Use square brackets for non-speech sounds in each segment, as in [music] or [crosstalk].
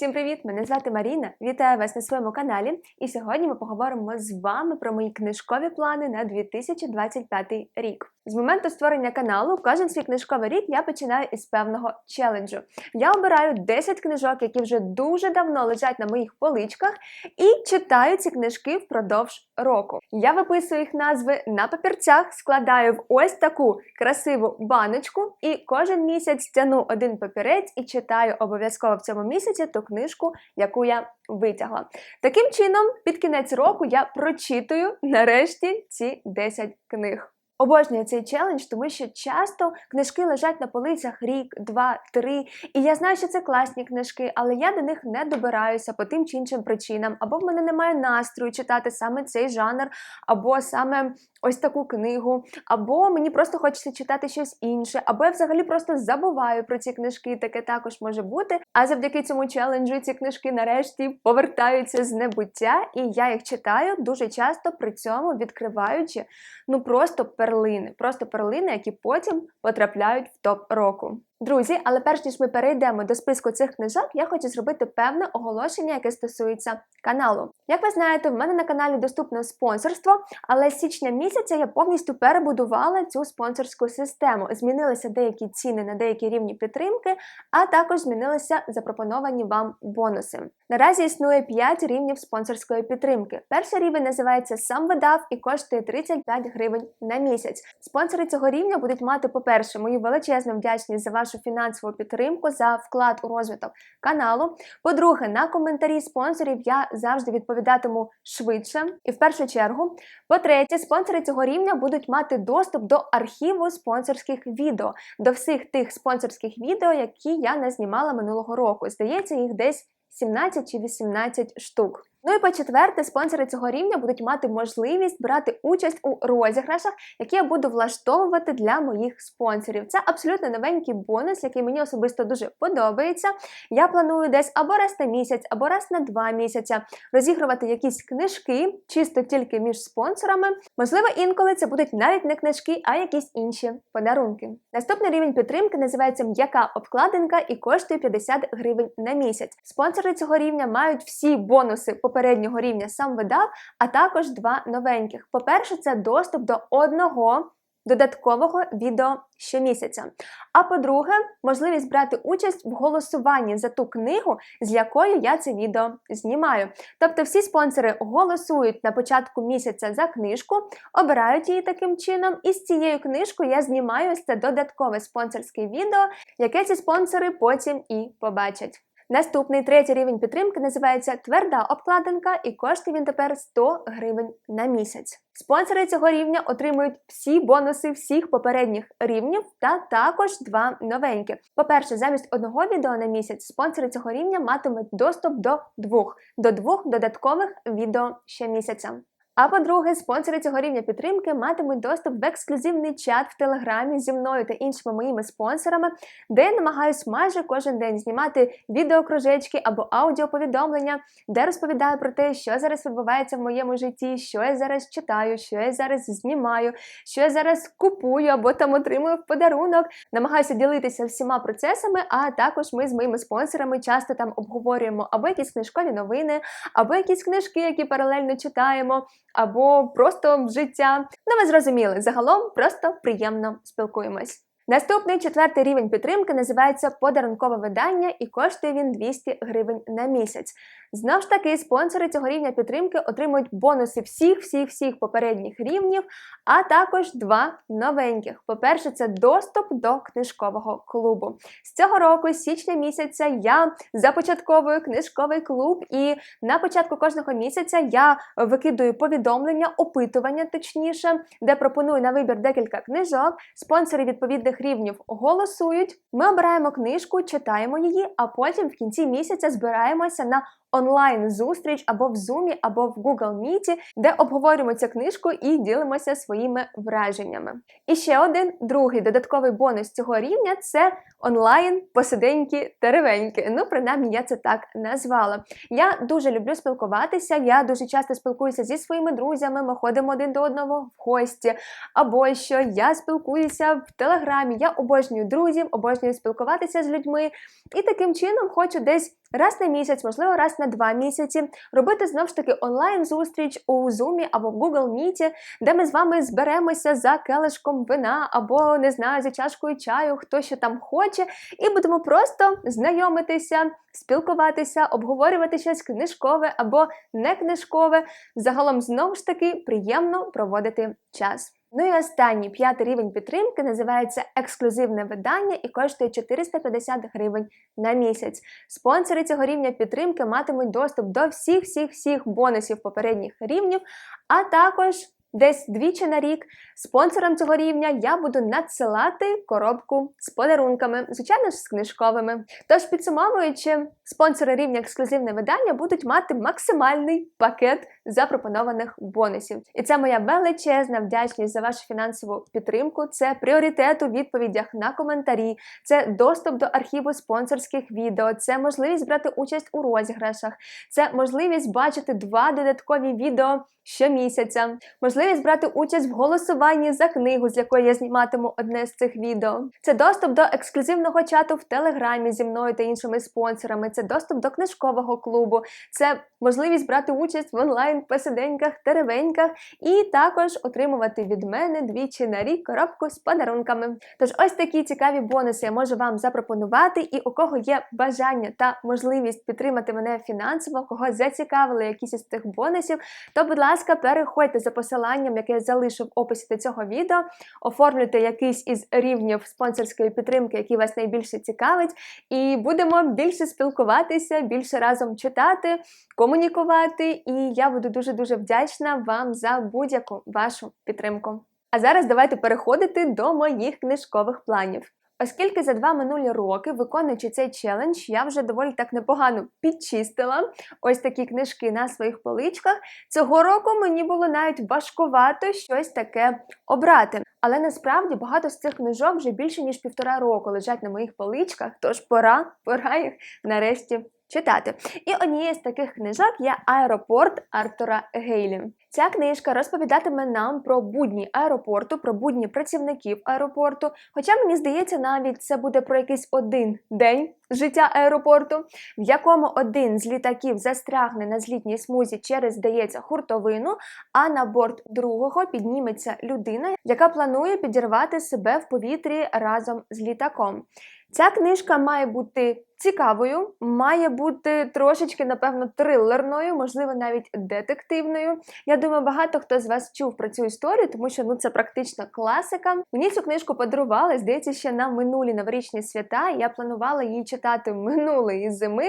Всім привіт! Мене звати Маріна. Вітаю вас на своєму каналі. І сьогодні ми поговоримо з вами про мої книжкові плани на 2025 рік. З моменту створення каналу, кожен свій книжковий рік я починаю із певного челенджу. Я обираю 10 книжок, які вже дуже давно лежать на моїх поличках, і читаю ці книжки впродовж року. Я виписую їх назви на папірцях, складаю в ось таку красиву баночку, і кожен місяць тяну один папірець і читаю обов'язково в цьому місяці ту книжку, яку я витягла. Таким чином, під кінець року я прочитую нарешті ці 10 книг. Обожнюю цей челендж, тому що часто книжки лежать на полицях рік, два, три. І я знаю, що це класні книжки, але я до них не добираюся по тим чи іншим причинам. Або в мене немає настрою читати саме цей жанр, або саме ось таку книгу, або мені просто хочеться читати щось інше, або я взагалі просто забуваю про ці книжки. Таке також може бути. А завдяки цьому челенджу ці книжки нарешті повертаються з небуття, і я їх читаю дуже часто при цьому відкриваючи ну просто перлини, просто перлини, які потім потрапляють в топ року. Друзі, але перш ніж ми перейдемо до списку цих книжок, я хочу зробити певне оголошення, яке стосується каналу. Як ви знаєте, в мене на каналі доступне спонсорство, але з січня місяця я повністю перебудувала цю спонсорську систему. Змінилися деякі ціни на деякі рівні підтримки, а також змінилися запропоновані вам бонуси. Наразі існує 5 рівнів спонсорської підтримки. Перший рівень називається сам видав і коштує 35 гривень на місяць. Спонсори цього рівня будуть мати, по-перше, мою величезну вдячність за вашу фінансову підтримку, за вклад у розвиток каналу. По-друге, на коментарі спонсорів я завжди відповідатиму швидше. І в першу чергу, по-третє, спонсори цього рівня будуть мати доступ до архіву спонсорських відео, до всіх тих спонсорських відео, які я не знімала минулого року. Здається, їх десь 17 чи 18 штук. Ну і по четверте, спонсори цього рівня будуть мати можливість брати участь у розіграшах, які я буду влаштовувати для моїх спонсорів. Це абсолютно новенький бонус, який мені особисто дуже подобається. Я планую десь або раз на місяць, або раз на два місяці розігрувати якісь книжки, чисто тільки між спонсорами. Можливо, інколи це будуть навіть не книжки, а якісь інші подарунки. Наступний рівень підтримки називається м'яка обкладинка і коштує 50 гривень на місяць. Спонсори цього рівня мають всі бонуси попереднього рівня сам видав, а також два новеньких. По-перше, це доступ до одного додаткового відео щомісяця. А по-друге, можливість брати участь в голосуванні за ту книгу, з якою я це відео знімаю. Тобто всі спонсори голосують на початку місяця за книжку, обирають її таким чином, і з цією книжкою я знімаю це додаткове спонсорське відео, яке ці спонсори потім і побачать. Наступний третій рівень підтримки називається тверда обкладинка, і коштує він тепер 100 гривень на місяць. Спонсори цього рівня отримують всі бонуси всіх попередніх рівнів та також два новенькі. По-перше, замість одного відео на місяць спонсори цього рівня матимуть доступ до двох до двох додаткових відео щомісяця. А по-друге, спонсори цього рівня підтримки матимуть доступ в ексклюзивний чат в Телеграмі зі мною та іншими моїми спонсорами, де я намагаюсь майже кожен день знімати відеокружечки або аудіоповідомлення, де розповідаю про те, що зараз відбувається в моєму житті, що я зараз читаю, що я зараз знімаю, що я зараз купую або там отримую в подарунок. Намагаюся ділитися всіма процесами, а також ми з моїми спонсорами часто там обговорюємо або якісь книжкові новини, або якісь книжки, які паралельно читаємо або просто життя. Ну, ви зрозуміли, загалом просто приємно спілкуємось. Наступний четвертий рівень підтримки називається подарункове видання і коштує він 200 гривень на місяць. Знову ж таки, спонсори цього рівня підтримки отримують бонуси всіх-всіх-всіх попередніх рівнів, а також два новеньких. По-перше, це доступ до книжкового клубу. З цього року, з січня місяця, я започатковую книжковий клуб, і на початку кожного місяця я викидую повідомлення, опитування, точніше, де пропоную на вибір декілька книжок. Спонсори відповідних рівнів голосують. Ми обираємо книжку, читаємо її, а потім в кінці місяця збираємося на онлайн-зустріч або в Zoom, або в Google Meet, де обговорюємо цю книжку і ділимося своїми враженнями. І ще один другий додатковий бонус цього рівня це онлайн посиденьки таревеньки. Ну, принаймні, я це так назвала. Я дуже люблю спілкуватися, я дуже часто спілкуюся зі своїми друзями, ми ходимо один до одного в гості, або що я спілкуюся в Телеграмі. Я обожнюю друзів, обожнюю спілкуватися з людьми. І таким чином хочу десь раз на місяць, можливо, раз на два місяці, робити знов ж таки онлайн-зустріч у Zoom або в Google Meet, де ми з вами зберемося за келишком вина або не знаю, за чашкою чаю, хто що там хоче, і будемо просто знайомитися, спілкуватися, обговорювати щось книжкове або не книжкове. Загалом знову ж таки приємно проводити час. Ну і останній п'ятий рівень підтримки називається ексклюзивне видання і коштує 450 гривень на місяць. Спонсори цього рівня підтримки матимуть доступ до всіх всіх всіх бонусів попередніх рівнів, а також десь двічі на рік спонсорам цього рівня я буду надсилати коробку з подарунками, звичайно ж з книжковими. Тож, підсумовуючи, спонсори рівня ексклюзивне видання будуть мати максимальний пакет запропонованих бонусів. І це моя величезна вдячність за вашу фінансову підтримку. Це пріоритет у відповідях на коментарі, це доступ до архіву спонсорських відео, це можливість брати участь у розіграшах, це можливість бачити два додаткові відео щомісяця, можливість брати участь в голосуванні за книгу, з якої я зніматиму одне з цих відео. Це доступ до ексклюзивного чату в Телеграмі зі мною та іншими спонсорами. Це доступ до книжкового клубу, це можливість брати участь в онлайн посиденьках, теревеньках і також отримувати від мене двічі на рік коробку з подарунками. Тож ось такі цікаві бонуси я можу вам запропонувати, і у кого є бажання та можливість підтримати мене фінансово, кого зацікавили якісь із цих бонусів, то, будь ласка, переходьте за посиланням, яке я залишу в описі до цього відео, оформлюйте якийсь із рівнів спонсорської підтримки, який вас найбільше цікавить, і будемо більше спілкуватися, більше разом читати, комунікувати. І я буду дуже дуже вдячна вам за будь-яку вашу підтримку. А зараз давайте переходити до моїх книжкових планів. Оскільки за два минулі роки, виконуючи цей челендж, я вже доволі так непогано підчистила ось такі книжки на своїх поличках. Цього року мені було навіть важкувато щось таке обрати. Але насправді багато з цих книжок вже більше ніж півтора року лежать на моїх поличках, тож пора, пора їх нарешті читати. І однією з таких книжок є Аеропорт Артура Гейлі. Ця книжка розповідатиме нам про будні аеропорту, про будні працівників аеропорту. Хоча мені здається, навіть це буде про якийсь один день життя аеропорту, в якому один з літаків застрягне на злітній смузі через, здається, хуртовину, а на борт другого підніметься людина, яка планує підірвати себе в повітрі разом з літаком. Ця книжка має бути цікавою, має бути трошечки, напевно, трилерною, можливо, навіть детективною. Я думаю, багато хто з вас чув про цю історію, тому що ну це практично класика. Мені цю книжку подарували, здається, ще на минулі новорічні свята. Я планувала її читати минулої зими,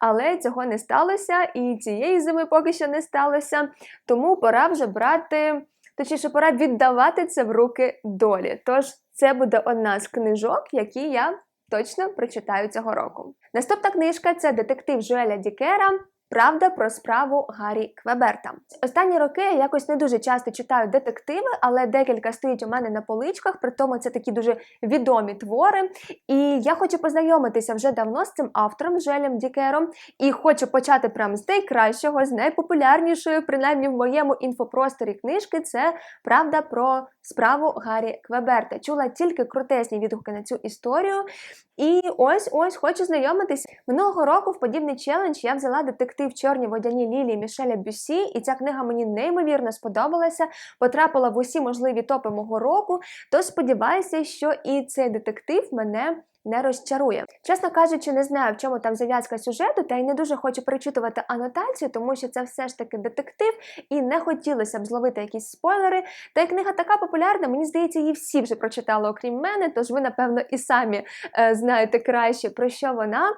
але цього не сталося, і цієї зими поки що не сталося. Тому пора вже брати. Точніше, пора віддавати це в руки долі. Тож це буде одна з книжок, які я точно прочитаю цього року. Наступна книжка це детектив Жуеля Дікера. Правда про справу Гаррі Квеберта. Останні роки я якось не дуже часто читаю детективи, але декілька стоїть у мене на поличках, при тому це такі дуже відомі твори. І я хочу познайомитися вже давно з цим автором Желем Дікером, і хочу почати прямо з найкращого, з найпопулярнішої, принаймні в моєму інфопросторі книжки. Це правда про справу Гаррі Квеберта. Чула тільки крутесні відгуки на цю історію. І ось ось хочу знайомитись. Минулого року в подібний челендж я взяла детектив Чорні водяні лілії Мішеля Бюсі, і ця книга мені неймовірно сподобалася, потрапила в усі можливі топи мого року. То сподіваюся, що і цей детектив мене. Не розчарує. Чесно кажучи, не знаю, в чому там зав'язка сюжету, та й не дуже хочу перечитувати анотацію, тому що це все ж таки детектив, і не хотілося б зловити якісь спойлери. Та й книга така популярна, мені здається, її всі вже прочитали, окрім мене, тож ви, напевно, і самі е, знаєте краще, про що вона.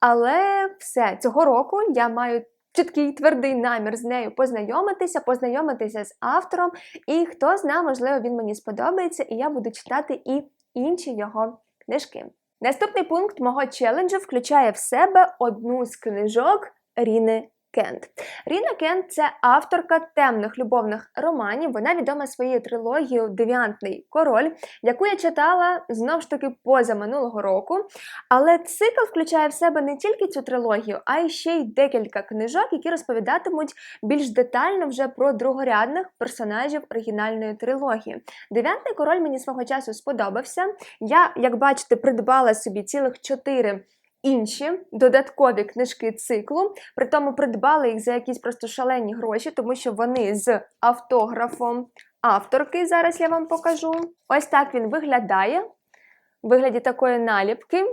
Але все, цього року я маю. Чіткий твердий намір з нею познайомитися, познайомитися з автором, і хто знає, можливо, він мені сподобається, і я буду читати і інші його книжки. Наступний пункт мого челенджу включає в себе одну з книжок Ріни Кент. Ріна Кент це авторка темних любовних романів. Вона відома своєю трилогією Девіантний король, яку я читала знову ж таки поза минулого року. Але цикл включає в себе не тільки цю трилогію, а й ще й декілька книжок, які розповідатимуть більш детально вже про другорядних персонажів оригінальної трилогії. Дев'ятний король мені свого часу сподобався. Я, як бачите, придбала собі цілих чотири інші додаткові книжки циклу, при тому придбали їх за якісь просто шалені гроші, тому що вони з автографом авторки. Зараз я вам покажу. Ось так він виглядає. В вигляді такої наліпки.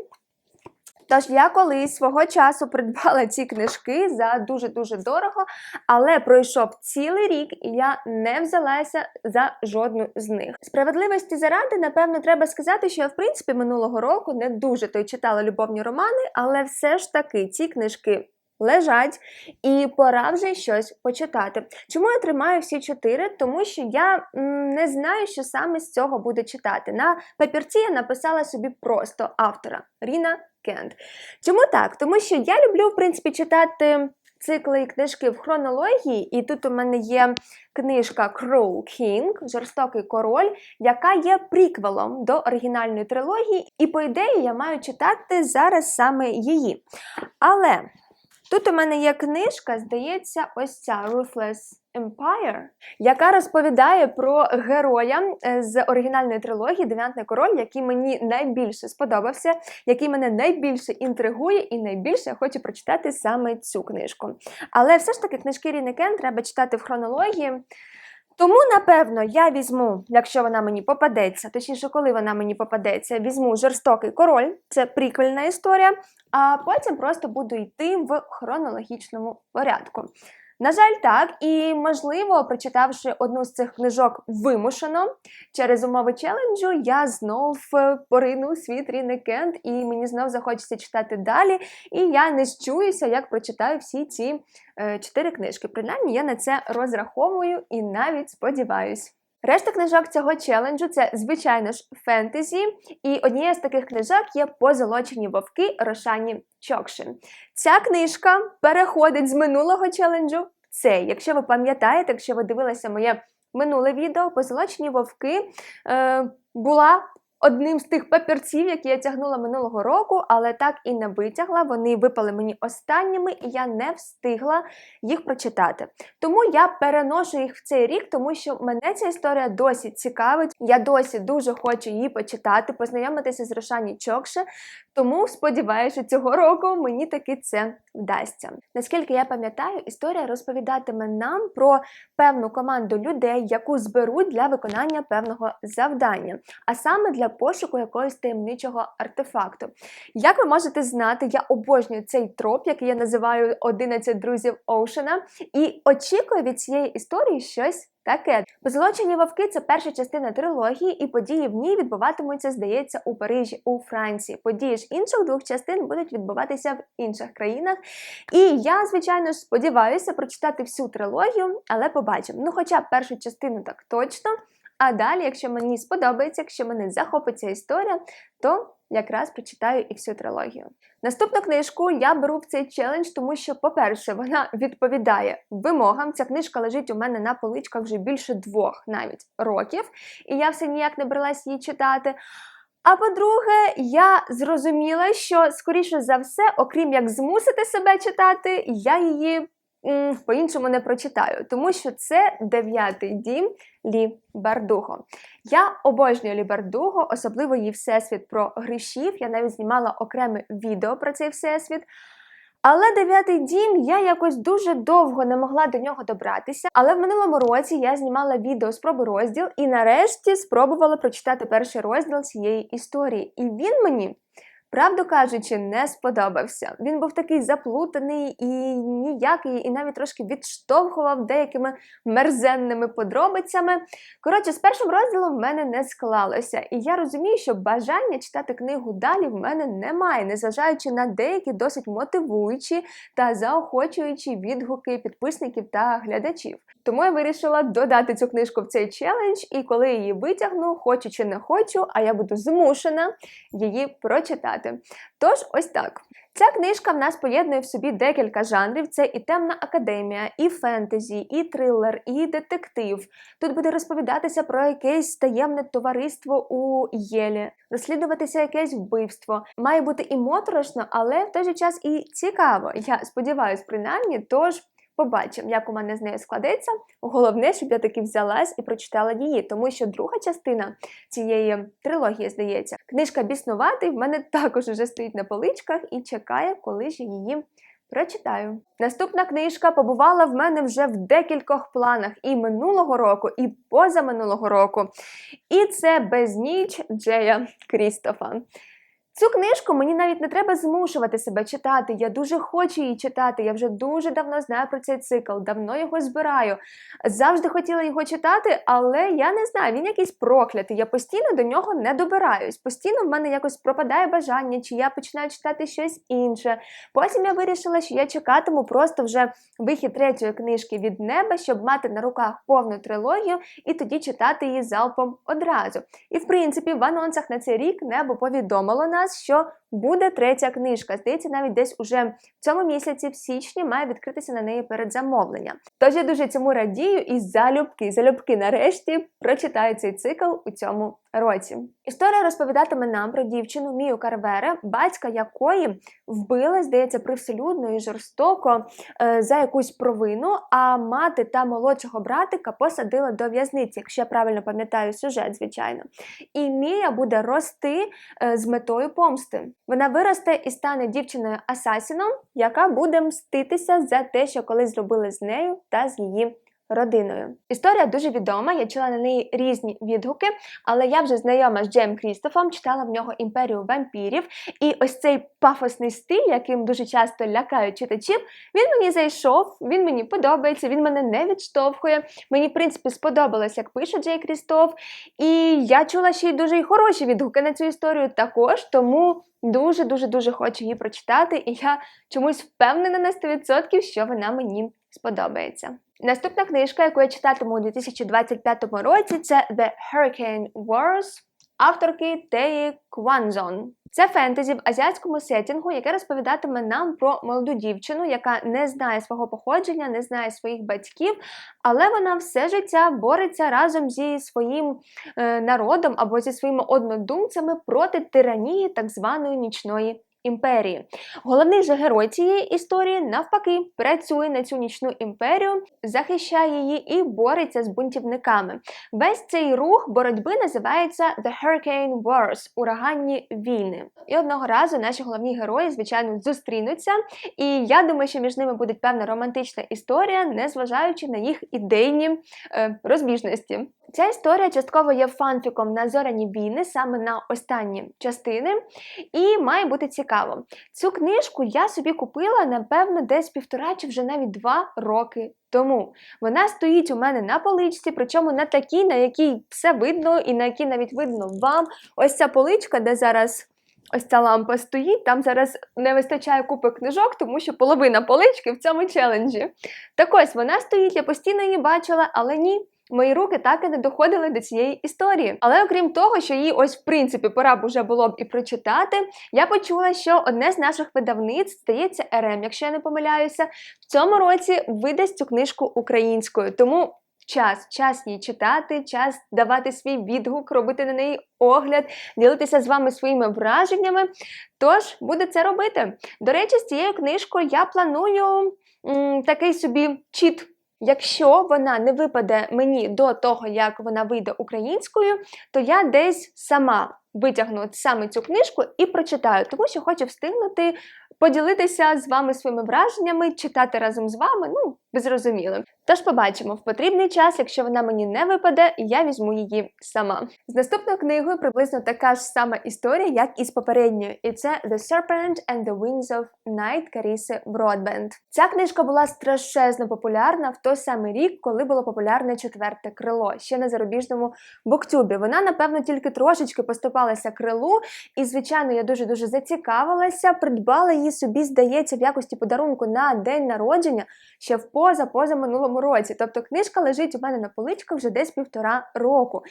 Тож я колись свого часу придбала ці книжки за дуже-дуже дорого, але пройшов цілий рік, і я не взялася за жодну з них. Справедливості заради, напевно, треба сказати, що я, в принципі, минулого року не дуже то й читала любовні романи, але все ж таки ці книжки. Лежать, і пора вже щось почитати. Чому я тримаю всі чотири? Тому що я не знаю, що саме з цього буде читати. На папірці я написала собі просто автора Ріна Кент. Чому так? Тому що я люблю, в принципі, читати цикли і книжки в хронології, і тут у мене є книжка Crow King, Жорстокий король, яка є приквелом до оригінальної трилогії, і, по ідеї, я маю читати зараз саме її. Але. Тут у мене є книжка, здається, ось ця Ruthless Empire, яка розповідає про героя е, з оригінальної трилогії Дев'ятний король, який мені найбільше сподобався, який мене найбільше інтригує, і найбільше я хочу прочитати саме цю книжку. Але все ж таки книжки Ріни Кен треба читати в хронології. Тому, напевно, я візьму, якщо вона мені попадеться, точніше, коли вона мені попадеться, візьму жорстокий король, це приквельна історія, а потім просто буду йти в хронологічному порядку. На жаль, так, і можливо, прочитавши одну з цих книжок вимушено через умови челенджу, я знов е, порину світ Ріни Кент, і мені знов захочеться читати далі. І я не щуюся, як прочитаю всі ці е, чотири книжки. Принаймні, я на це розраховую і навіть сподіваюсь. Решта книжок цього челенджу це, звичайно ж, фентезі, і однією з таких книжок є позолочені вовки Рошані Чокшин. Ця книжка переходить з минулого челенджу в цей. Якщо ви пам'ятаєте, якщо ви дивилися моє минуле відео, позолочені вовки е, була одним з тих папірців, які я тягнула минулого року, але так і не витягла. Вони випали мені останніми, і я не встигла їх прочитати. Тому я переношу їх в цей рік, тому що мене ця історія досі цікавить. Я досі дуже хочу її почитати, познайомитися з Рошані Чокше. Тому сподіваюся, цього року мені таки це вдасться. Наскільки я пам'ятаю, історія розповідатиме нам про певну команду людей, яку зберуть для виконання певного завдання, а саме для пошуку якогось таємничого артефакту. Як ви можете знати, я обожнюю цей троп, який я називаю 11 друзів Оушена, і очікую від цієї історії щось. Таке позолочені вовки це перша частина трилогії, і події в ній відбуватимуться, здається, у Парижі, у Франції. Події ж інших двох частин будуть відбуватися в інших країнах. І я, звичайно ж, сподіваюся прочитати всю трилогію, але побачимо. Ну, хоча першу частину так точно. А далі, якщо мені сподобається, якщо мене захопиться історія, то якраз прочитаю і всю трилогію. Наступну книжку я беру в цей челендж, тому що, по-перше, вона відповідає вимогам. Ця книжка лежить у мене на поличках вже більше двох навіть років, і я все ніяк не бралась її читати. А по-друге, я зрозуміла, що, скоріше за все, окрім як змусити себе читати, я її по-іншому не прочитаю, тому що це дев'ятий дім Лі Бардуго. Я обожнюю Лі Бардуго, особливо її всесвіт про грішів. Я навіть знімала окреме відео про цей всесвіт. Але дев'ятий дім я якось дуже довго не могла до нього добратися. Але в минулому році я знімала відео спроби розділ і нарешті спробувала прочитати перший розділ цієї історії. І він мені. Правду кажучи, не сподобався. Він був такий заплутаний і ніякий, і навіть трошки відштовхував деякими мерзенними подробицями. Коротше, з першим розділом в мене не склалося, і я розумію, що бажання читати книгу далі в мене немає, незважаючи на деякі досить мотивуючі та заохочуючі відгуки підписників та глядачів. Тому я вирішила додати цю книжку в цей челендж, і коли її витягну, хочу чи не хочу, а я буду змушена її прочитати. Тож, ось так. Ця книжка в нас поєднує в собі декілька жанрів: це і темна академія, і фентезі, і трилер, і детектив. Тут буде розповідатися про якесь таємне товариство у Єлі, розслідуватися якесь вбивство. Має бути і моторошно, але в той же час і цікаво. Я сподіваюся, принаймні, тож. Побачимо, як у мене з нею складеться. Головне, щоб я таки взялась і прочитала її, тому що друга частина цієї трилогії, здається, книжка біснуватий в мене також уже стоїть на поличках і чекає, коли ж її прочитаю. Наступна книжка побувала в мене вже в декількох планах і минулого року, і позаминулого року. І це безніч Джея Крістофа. Цю книжку мені навіть не треба змушувати себе читати. Я дуже хочу її читати. Я вже дуже давно знаю про цей цикл, давно його збираю. Завжди хотіла його читати, але я не знаю, він якийсь проклятий. Я постійно до нього не добираюсь. Постійно в мене якось пропадає бажання, чи я починаю читати щось інше. Потім я вирішила, що я чекатиму просто вже вихід третьої книжки від неба, щоб мати на руках повну трилогію і тоді читати її залпом одразу. І в принципі, в анонсах на цей рік небо повідомило нас, що буде третя книжка. Здається, навіть десь уже в цьому місяці, в січні, має відкритися на неї передзамовлення. Тож я дуже цьому радію і залюбки, залюбки нарешті прочитаю цей цикл у цьому році. Історія розповідатиме нам про дівчину Мію Карвере, батька якої вбили, здається, привселюдно і жорстоко е, за якусь провину, а мати та молодшого братика посадили до в'язниці, якщо я правильно пам'ятаю сюжет, звичайно. І Мія буде рости е, з метою помсти. Вона виросте і стане дівчиною асасіном, яка буде мститися за те, що колись зробили з нею та з її родиною. Історія дуже відома, я чула на неї різні відгуки, але я вже знайома з Джеєм Крістофом, читала в нього імперію вампірів. І ось цей пафосний стиль, яким дуже часто лякають читачів, він мені зайшов, він мені подобається, він мене не відштовхує. Мені, в принципі, сподобалось, як пише Джей Крістоф. І я чула ще й дуже хороші відгуки на цю історію також, тому. Дуже дуже дуже хочу її прочитати, і я чомусь впевнена на 100%, що вона мені сподобається. Наступна книжка, яку я читатиму у 2025 році, це The Hurricane Wars авторки Теї Кванзон. Це фентезі в азіатському сетінгу, яке розповідатиме нам про молоду дівчину, яка не знає свого походження, не знає своїх батьків, але вона все життя бореться разом зі своїм е, народом або зі своїми однодумцями проти тиранії так званої нічної імперії. Головний же герой цієї історії, навпаки, працює на цю нічну імперію, захищає її і бореться з бунтівниками. Весь цей рух боротьби називається The Hurricane Wars ураганні війни. І одного разу наші головні герої, звичайно, зустрінуться. І я думаю, що між ними буде певна романтична історія, незважаючи на їх ідейні е, розбіжності. Ця історія частково є фанфіком на зоряні війни, саме на останні частини, і має бути цікаво. Цю книжку я собі купила, напевно, десь півтора чи вже навіть два роки тому. Вона стоїть у мене на поличці, причому на такій, на якій все видно, і на якій навіть видно вам. Ось ця поличка, де зараз. Ось ця лампа стоїть, там зараз не вистачає купи книжок, тому що половина полички в цьому челенджі. Так ось вона стоїть, я постійно її бачила, але ні. Мої руки так і не доходили до цієї історії. Але окрім того, що її ось в принципі пора б уже було б і прочитати, я почула, що одне з наших видавниць здається РМ, якщо я не помиляюся, в цьому році видасть цю книжку українською. Тому час, час її читати, час давати свій відгук, робити на неї огляд, ділитися з вами своїми враженнями. Тож буде це робити. До речі, з цією книжкою я планую м, такий собі чіт. Якщо вона не випаде мені до того, як вона вийде українською, то я десь сама витягну саме цю книжку і прочитаю, тому що хочу встигнути поділитися з вами своїми враженнями, читати разом з вами. Ну, ви зрозуміли. Тож побачимо в потрібний час, якщо вона мені не випаде, я візьму її сама. З наступною книгою приблизно така ж сама історія, як і з попередньою, і це The Serpent and the Wings of Night Каріси Бродбенд. Ця книжка була страшезно популярна в той самий рік, коли було популярне четверте крило, ще на зарубіжному буктюбі. Вона, напевно, тільки трошечки поступалася крилу, і, звичайно, я дуже дуже зацікавилася, придбала її собі, здається, в якості подарунку на день народження ще в поза поза минулому році. Тобто книжка лежить у мене на поличках вже десь півтора року.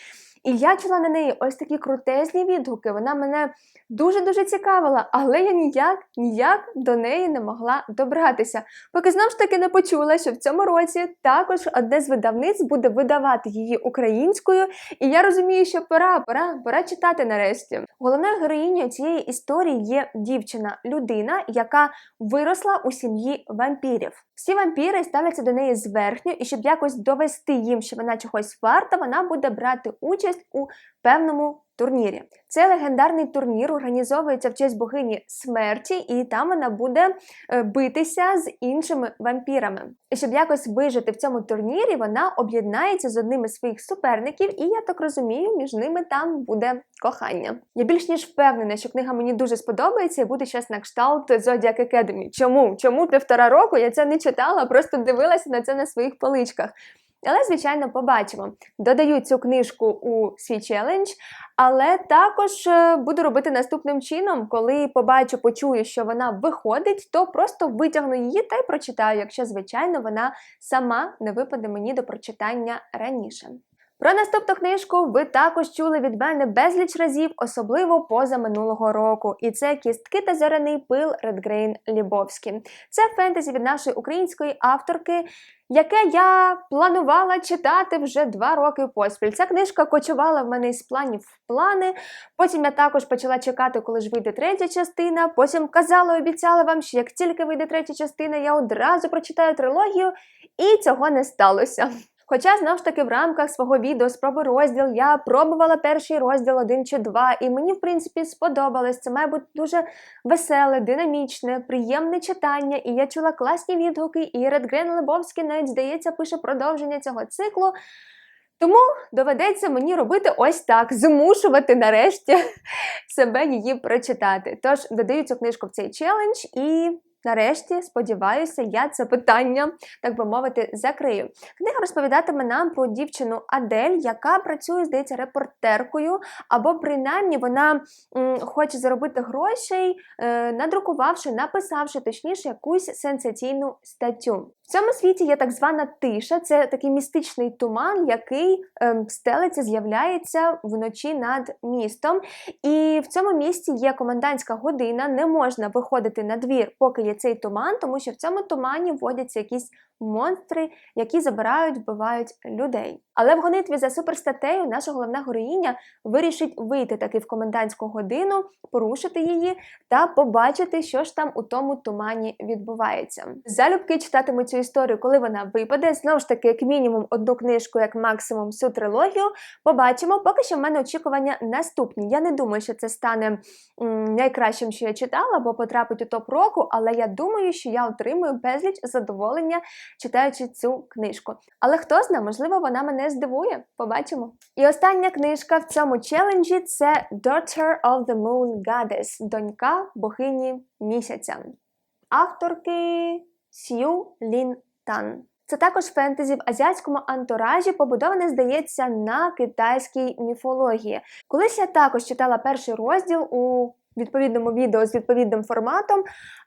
І я чула на неї ось такі крутезні відгуки. Вона мене дуже-дуже цікавила, але я ніяк ніяк до неї не могла добратися. Поки знову ж таки не почула, що в цьому році також одне з видавниць буде видавати її українською. І я розумію, що пора, пора, пора читати нарешті. Головною героїнею цієї історії є дівчина, людина, яка виросла у сім'ї вампірів. Всі вампіри ставляться до неї зверхньо, і щоб якось довести їм, що вона чогось варта, вона буде брати участь у певному турнірі. Цей легендарний турнір організовується в честь богині смерті, і там вона буде е, битися з іншими вампірами. І щоб якось вижити в цьому турнірі, вона об'єднається з одним із своїх суперників, і я так розумію, між ними там буде кохання. Я більш ніж впевнена, що книга мені дуже сподобається і буде щось на кшталт Zodiac Academy. Чому? Чому півтора року я це не читала, просто дивилася на це на своїх поличках. Але, звичайно, побачимо. Додаю цю книжку у свій челендж, але також е, буду робити наступним чином, коли побачу, почую, що вона виходить, то просто витягну її та й прочитаю, якщо, звичайно, вона сама не випаде мені до прочитання раніше. Про наступну книжку ви також чули від мене безліч разів, особливо поза минулого року. І це кістки та зоряний пил Редгрейн Лібовські. Це фентезі від нашої української авторки, яке я планувала читати вже два роки поспіль. Ця книжка кочувала в мене із планів в плани. Потім я також почала чекати, коли ж вийде третя частина. Потім казала, обіцяла вам, що як тільки вийде третя частина, я одразу прочитаю трилогію, і цього не сталося. Хоча, знову ж таки, в рамках свого відео спроби розділ я пробувала перший розділ один чи два, і мені, в принципі, сподобалось. Це має бути дуже веселе, динамічне, приємне читання. І я чула класні відгуки. І Редгрен Лебовський навіть здається пише продовження цього циклу. Тому доведеться мені робити ось так: змушувати нарешті [laughs] себе її прочитати. Тож додаю цю книжку в цей челендж і. Нарешті, сподіваюся, я це питання, так би мовити, закрию. Книга розповідатиме нам про дівчину Адель, яка працює, здається, репортеркою, або принаймні вона м, хоче заробити грошей, е, надрукувавши, написавши точніше якусь сенсаційну статтю. В цьому світі є так звана тиша, це такий містичний туман, який ем, стелиться, з'являється вночі над містом. І в цьому місті є комендантська година, не можна виходити на двір, поки є цей туман, тому що в цьому тумані вводяться якісь монстри, які забирають, вбивають людей. Але в гонитві за суперстаттею наша головна героїня вирішить вийти таки в комендантську годину, порушити її та побачити, що ж там у тому тумані відбувається. Залюбки читатиму цю історію, коли вона випаде. Знову ж таки, як мінімум, одну книжку, як максимум всю трилогію. Побачимо. Поки що в мене очікування наступні. Я не думаю, що це стане найкращим, що я читала, бо потрапить у топ року, але я думаю, що я отримую безліч задоволення, читаючи цю книжку. Але хто знає, можливо, вона мене здивує. Побачимо. І остання книжка в цьому челенджі це Daughter of the Moon Goddess, донька богині місяця. Авторки Сью Лін Тан. Це також фентезі в азіатському антуражі, побудоване, здається, на китайській міфології. Колись я також читала перший розділ у відповідному відео з відповідним форматом,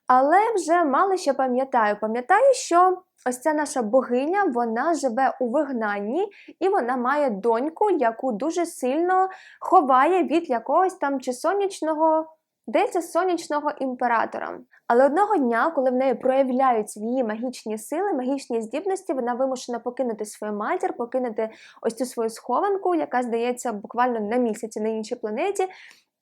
але вже мало що пам'ятаю. Пам'ятаю, що ось ця наша богиня вона живе у вигнанні, і вона має доньку, яку дуже сильно ховає від якогось там чи сонячного. Здається, сонячного імператора. Але одного дня, коли в неї проявляються її магічні сили, магічні здібності, вона вимушена покинути свою матір, покинути ось цю свою схованку, яка здається буквально на місяці на іншій планеті,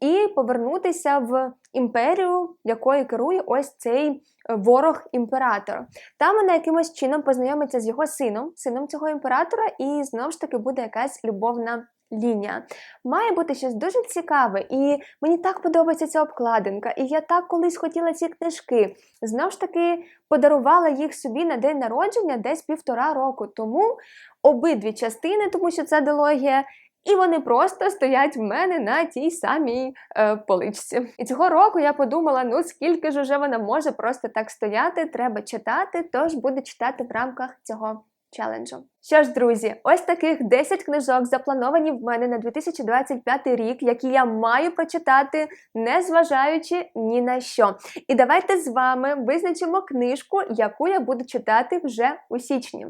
і повернутися в імперію, якою керує ось цей ворог імператора. Там вона якимось чином познайомиться з його сином, сином цього імператора, і знову ж таки буде якась любовна лінія. Має бути щось дуже цікаве, і мені так подобається ця обкладинка. І я так колись хотіла ці книжки. Знову ж таки, подарувала їх собі на день народження десь півтора року. Тому обидві частини, тому що це дилогія. І вони просто стоять в мене на тій самій е, поличці. І цього року я подумала: ну скільки ж уже вона може просто так стояти, треба читати, тож буду читати в рамках цього челенджу. Що ж, друзі, ось таких 10 книжок заплановані в мене на 2025 рік, які я маю прочитати, не зважаючи ні на що. І давайте з вами визначимо книжку, яку я буду читати вже у січні.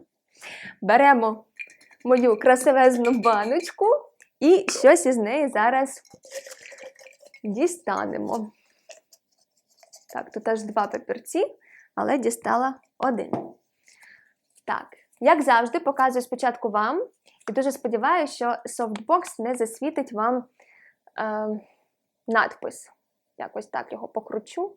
Беремо мою красивезну баночку і щось із неї зараз дістанемо. Так, тут аж два папірці, але дістала один. Так. Як завжди, показую спочатку вам, і дуже сподіваюся, що софтбокс не засвітить вам е, надпис. Якось так його покручу.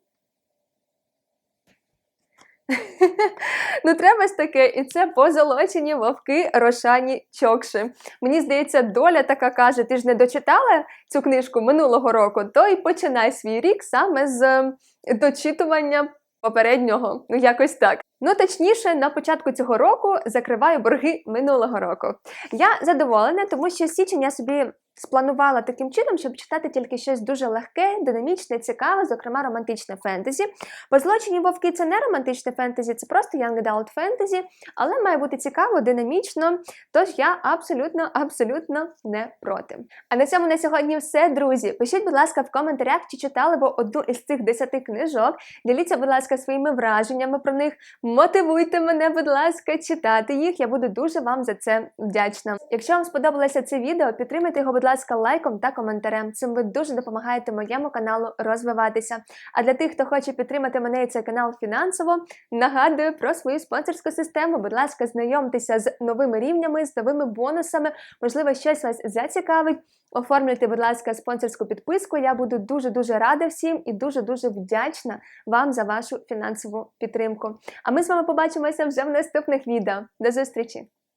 Ну, треба ж таке, і це позолочені вовки Рошані Чокши. Мені здається, доля така каже: ти ж не дочитала цю книжку минулого року, то і починай свій рік саме з е, дочитування попереднього. Ну, якось так. Ну, точніше, на початку цього року закриваю борги минулого року. Я задоволена, тому що січень я собі спланувала таким чином, щоб читати тільки щось дуже легке, динамічне, цікаве, зокрема романтичне фентезі. Позлочені вовки це не романтичне фентезі, це просто young adult фентезі, але має бути цікаво, динамічно. Тож я абсолютно, абсолютно не проти. А на цьому на сьогодні все, друзі. Пишіть, будь ласка, в коментарях, чи читали ви одну із цих десяти книжок. Діліться, будь ласка, своїми враженнями про них. Мотивуйте мене, будь ласка, читати їх. Я буду дуже вам за це вдячна. Якщо вам сподобалося це відео, підтримайте його, будь ласка, лайком та коментарем. Цим ви дуже допомагаєте моєму каналу розвиватися. А для тих, хто хоче підтримати мене і цей канал фінансово, нагадую про свою спонсорську систему. Будь ласка, знайомтеся з новими рівнями, з новими бонусами. Можливо, щось вас зацікавить. Оформлюйте, будь ласка, спонсорську підписку. Я буду дуже дуже рада всім і дуже дуже вдячна вам за вашу фінансову підтримку. А ми з вами побачимося вже в наступних відео. До зустрічі!